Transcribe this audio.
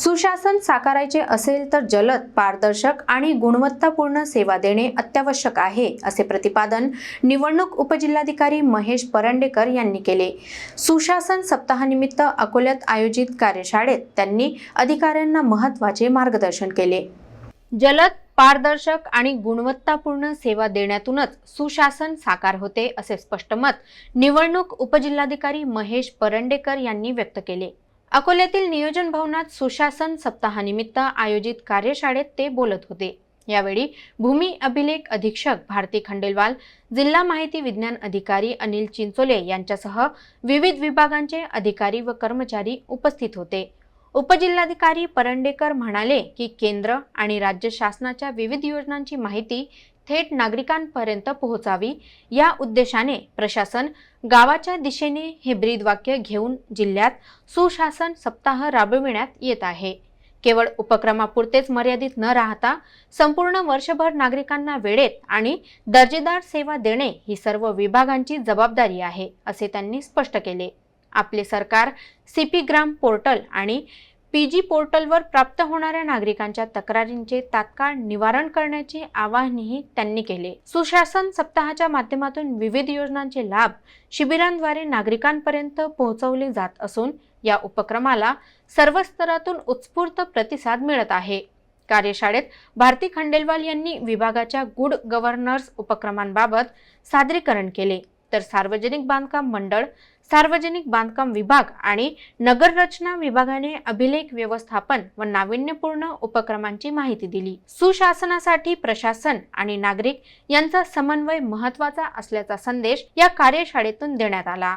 सुशासन साकारायचे असेल तर जलद पारदर्शक आणि गुणवत्तापूर्ण सेवा देणे अत्यावश्यक आहे असे प्रतिपादन निवडणूक उपजिल्हाधिकारी महेश परंडेकर यांनी केले. सुशासन सप्ताहानिमित्त अकोल्यात आयोजित कार्यशाळेत त्यांनी अधिकाऱ्यांना महत्त्वाचे मार्गदर्शन केले. जलद पारदर्शक आणि गुणवत्तापूर्ण सेवा देण्यातूनच सुशासन साकार होते असे स्पष्ट मत निवडणूक उपजिल्हाधिकारी महेश परंडेकर यांनी व्यक्त केले. अकोल्यातील नियोजन भवनात सुशासन सप्ताहानिमित्त आयोजित कार्यशाळेत ते बोलत होते. यावेळी भूमी अभिलेख अधीक्षक भारती खंडेलवाल जिल्हा माहिती विज्ञान अधिकारी अनिल चिंचोले यांच्यासह विविध विभागांचे अधिकारी व कर्मचारी उपस्थित होते. उपजिल्हाधिकारी परंडेकर म्हणाले की केंद्र आणि राज्य शासनाच्या विविध योजनांची माहिती थेट नागरिकांपर्यंत पोहोचावी या उद्देशाने प्रशासन गावाच्या दिशेने हे ब्रीदवाक्य घेऊन जिल्ह्यात सुशासन सप्ताह राबविण्यात येत आहे. केवळ उपक्रमापुरतेच मर्यादित न राहता संपूर्ण वर्षभर नागरिकांना वेळेत आणि दर्जेदार सेवा देणे ही सर्व विभागांची जबाबदारी आहे असे त्यांनी स्पष्ट केले. आपले सरकार सीपी ग्राम पोर्टल आणि पीजी पोर्टलवर प्राप्त होणाऱ्या नागरिकांच्या तक्रारींचे तात्काळ निवारण करण्याचे आवाहनही त्यांनी केले. सुशासन सप्ताहाच्या माध्यमातून विविध योजनांचे लाभ शिबिरांद्वारे नागरिकांपर्यंत पोहोचवले जात असून या उपक्रमाला सर्व स्तरातून उत्स्फूर्त प्रतिसाद मिळत आहे. कार्यशाळेत भारती खंडेलवाल यांनी विभागाच्या गुड गव्हर्नर्स उपक्रमांबाबत सादरीकरण केले. तर सार्वजनिक बांधकाम मंडळ सार्वजनिक बांधकाम विभाग आणि नगररचना विभागाने अभिलेख व्यवस्थापन व नाविन्यपूर्ण उपक्रमांची माहिती दिली. सुशासनासाठी प्रशासन आणि नागरिक यांचा समन्वय महत्त्वाचा असल्याचा संदेश या कार्यशाळेतून देण्यात आला.